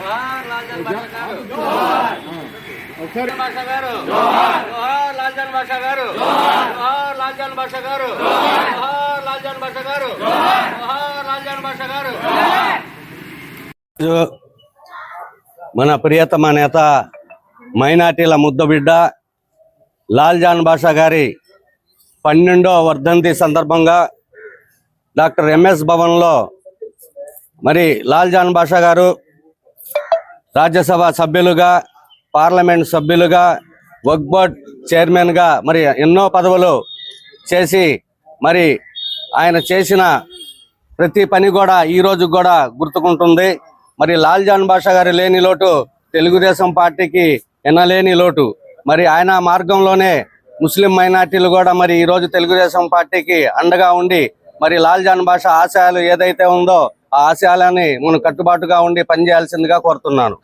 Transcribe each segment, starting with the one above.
గారు. లాల్జన్ గారు. లాల్జన్ గారు. లాల్జన్ గారు. లాల్జన్ గారు. మన ప్రియతమ నేత మైనార్టీల ముద్దబిడ్డ లాల్జాన్ బాషా గారి పన్నెండో వర్ధంతి సందర్భంగా డాక్టర్ ఎంఎస్ భవన్లో మరి లాల్జాన్ బాషా గారు రాజ్యసభ సభ్యులుగా పార్లమెంట్ సభ్యులుగా వక్ బోర్డ్ చైర్మన్గా మరి ఎన్నో పదవులు చేసి మరి ఆయన చేసిన ప్రతి పని కూడా ఈ రోజు కూడా గుర్తుకుంటుంది. మరి లాల్ జాన్ బాషా గారి లేని లోటు తెలుగుదేశం పార్టీకి ఎనలేని లోటు. మరి ఆయన మార్గంలోనే ముస్లిం మైనార్టీలు కూడా మరి ఈ రోజు తెలుగుదేశం పార్టీకి అండగా ఉండి మరి లాల్ జాన్ బాషా ఆశయాలు ఏదైతే ఉందో ఆశయాలని మనం కట్టుబాటుగా ఉండి పనిచేయాల్సిందిగా కోరుతున్నాను.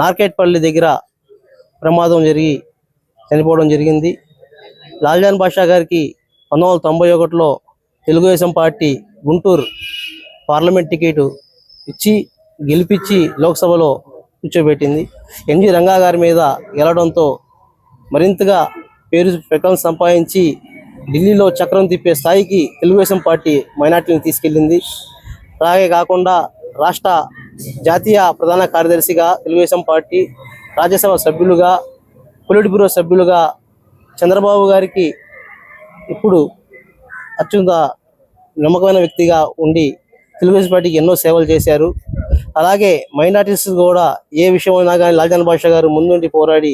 నార్కెట్పల్లి దగ్గర ప్రమాదం జరిగి చనిపోవడం జరిగింది. లాల్జాన్ బాషా గారికి పంతొమ్మిది వందల తొంభై ఒకటిలో Telugu Desam party Guntur parliament ticket ఇచ్చి గెలిపించి లోక్సభలో కూర్చోబెట్టింది. ఎన్జి రంగా గారి మీద గెలవడంతో మరింతగా పేరు ప్రకటన సంపాదించి ఢిల్లీలో చక్రం తిప్పే స్థాయికి తెలుగుదేశం పార్టీ మైనార్టీని తీసుకెళ్ళింది. అలాగే కాకుండా రాష్ట్ర జాతీయ ప్రధాన కార్యదర్శిగా తెలుగుదేశం పార్టీ రాజ్యసభ సభ్యులుగా పొలిట్ బ్యూరో సభ్యులుగా చంద్రబాబు గారికి ఇప్పుడు అత్యంత నమ్మకమైన వ్యక్తిగా ఉండి తెలుగుదేశం పార్టీకి ఎన్నో సేవలు చేశారు. అలాగే మైనార్టీస్ కూడా ఏ విషయమైనా కానీ లాల్జాన్ బాషా గారు ముందుండి పోరాడి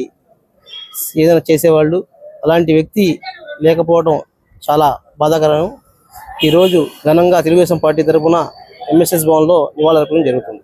ఏదైనా చేసేవాళ్ళు. అలాంటి వ్యక్తి లేకపోవడం చాలా బాధాకరం. ఈరోజు ఘనంగా తెలుగుదేశం పార్టీ తరఫున ఎంఎస్ఎస్ భవన్లో నివాళులర్పణం జరుగుతుంది.